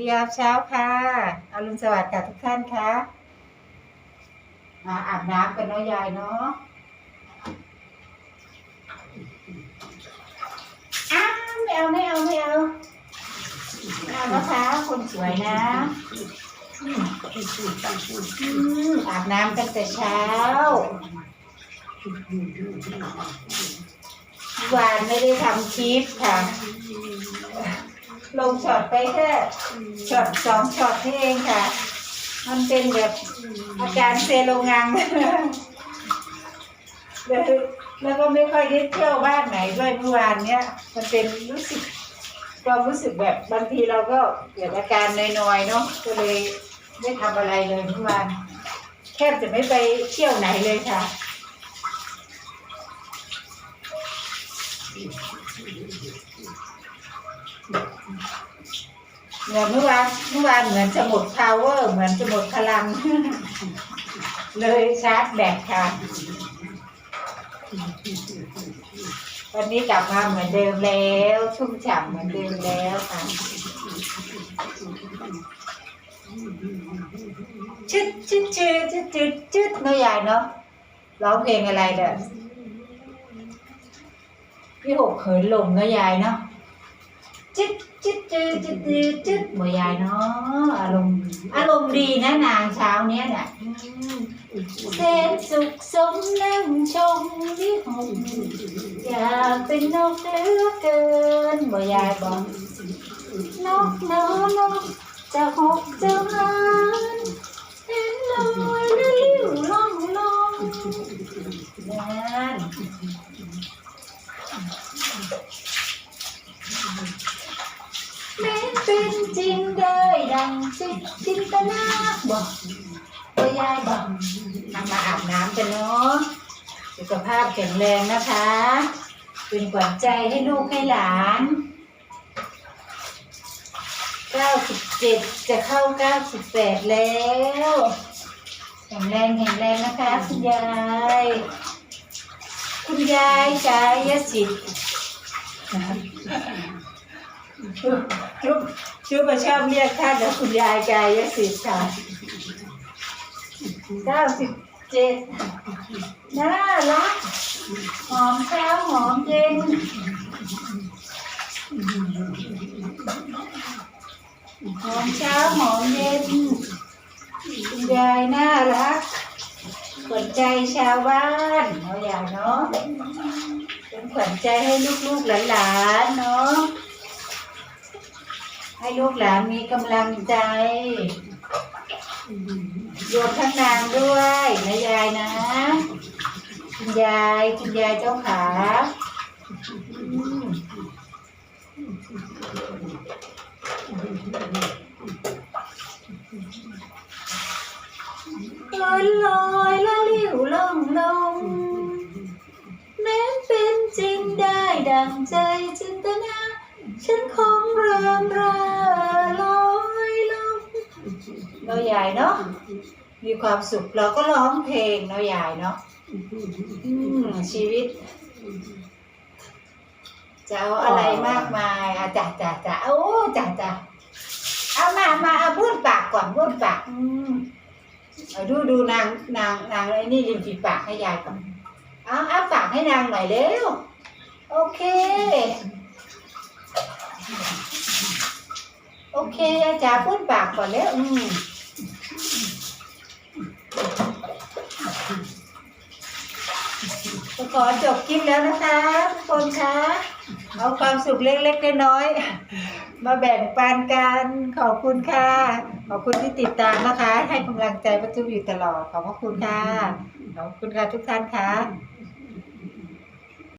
ดียามเช้าค่ะอรุณสวัสดิ์ค่ะทุกท่านค่ะมาอาบน้ำกันเนาะยายเนาะอ้าวไม่เอาไม่เอาไม่เอาไม่เอานะคะคนสวยนะอืมอืมอาบน้ำกันแต่เช้าวานไม่ได้ทำคลิปค่ะ ลงช็อตไปแค่ช็อตสองช็อตนี่เองค่ะ มันเป็นแบบอาการเซโลงังแล้วก็ไม่ค่อยได้เที่ยวบ้านไหนด้วยเมื่อวานเนี้ย มันเป็นรู้สึกความรู้สึกแบบบางทีเราก็เกิดอาการนอยๆเนาะก็เลยไม่ทำอะไรเลยเมื่อวานแทบจะไม่ไปเที่ยวไหนเลยค่ะ เหมือนเมื่อวานเมื่อวานเหมือนจะหมด power เหมือนจะหมดพลัง เลยชาร์จแบตค่ะ วันนี้กลับมาเหมือนเดิมแล้ว ชุ่มฉ่ำเหมือนเดิมแล้วค่ะชึดชึดชึดชึดชึดชึดเนาะยายเนาะร้องเพลงอะไรเด้อพี่หกเขินลมเนาะยายเนาะ จึ๊ดจึ๊ดจึ๊ดจึ๊ดจึ๊ดจึ๊ดหมวยายเนาะอารมณ์อารมณ์ดีนะนางเช้าเนี้ยน่ะอืมแสนสุขสมนั่งชมวิหกอยากเป็นนกเหลือเกินหมวยายบอกนกเนาะนกจะหกจะหานเห็นลอยและลิ้วล่องลองนั่น แม้เป็ นจริงได้ดังจิตจินตนาบอกตัวยายบอกทำมาอาบน้ำกันเนาะสุขภาพแข็งแรงนะคะ เป็นขวัญใจให้ลูกให้หลาน 97 จะเข้า 98 แล้ว แข็งแรงแข็งแรงนะคะคุณยาย คุณยายกายสิทธิ์ ชุบชุบชุบมาชอบเรียกท่านแล้วคุณยายกายสิทธิ์ค่ะเก้าสิบเจ็ดน่ารัก หอมเช้าหอมเย็น หอมเช้าหอมเย็น คุณยายน่ารักขวัญใจชาวบ้านเนาะยายเนาะเป็นขวัญใจให้ลูกๆหลานๆเนาะ ให้ลูกหลานมีกำลังใจโยมทั้งนางด้วยนะยายนะ คุณยายคุณยายเจ้าขาลอยลอยละลิ้วล่องลงแม้เป็นจริงได้ดังใจจินต เราใหญ่เนาะมีความสุขเราก็ร้องเพลงเนาะยายเนาะอืมชีวิต จะเอาอะไรมากมายอะจ้ะจ้ะจ้ะโอ้จ้ะจ้ะเอามามาเอาพูดปากก่อนพูดปากอืมเอาดูดูนางนางนางไอ้นี่ริมฝีปากให้ยายก่อนเอาเอาปากให้นางหน่อยเร็วโอเค โอเคอาจารย์พูดปากก่อนแล้วอืม ขอจบคลิปแล้วนะคะทุกคนคะเอาความสุขเล็กๆน้อยๆมาแบ่งปันกันขอบคุณค่ะ ขอบคุณที่ติดตามนะคะ ให้กำลังใจประจุอยู่ตลอดขอบพระคุณค่ะขอบคุณค่ะทุกท่านค่ะ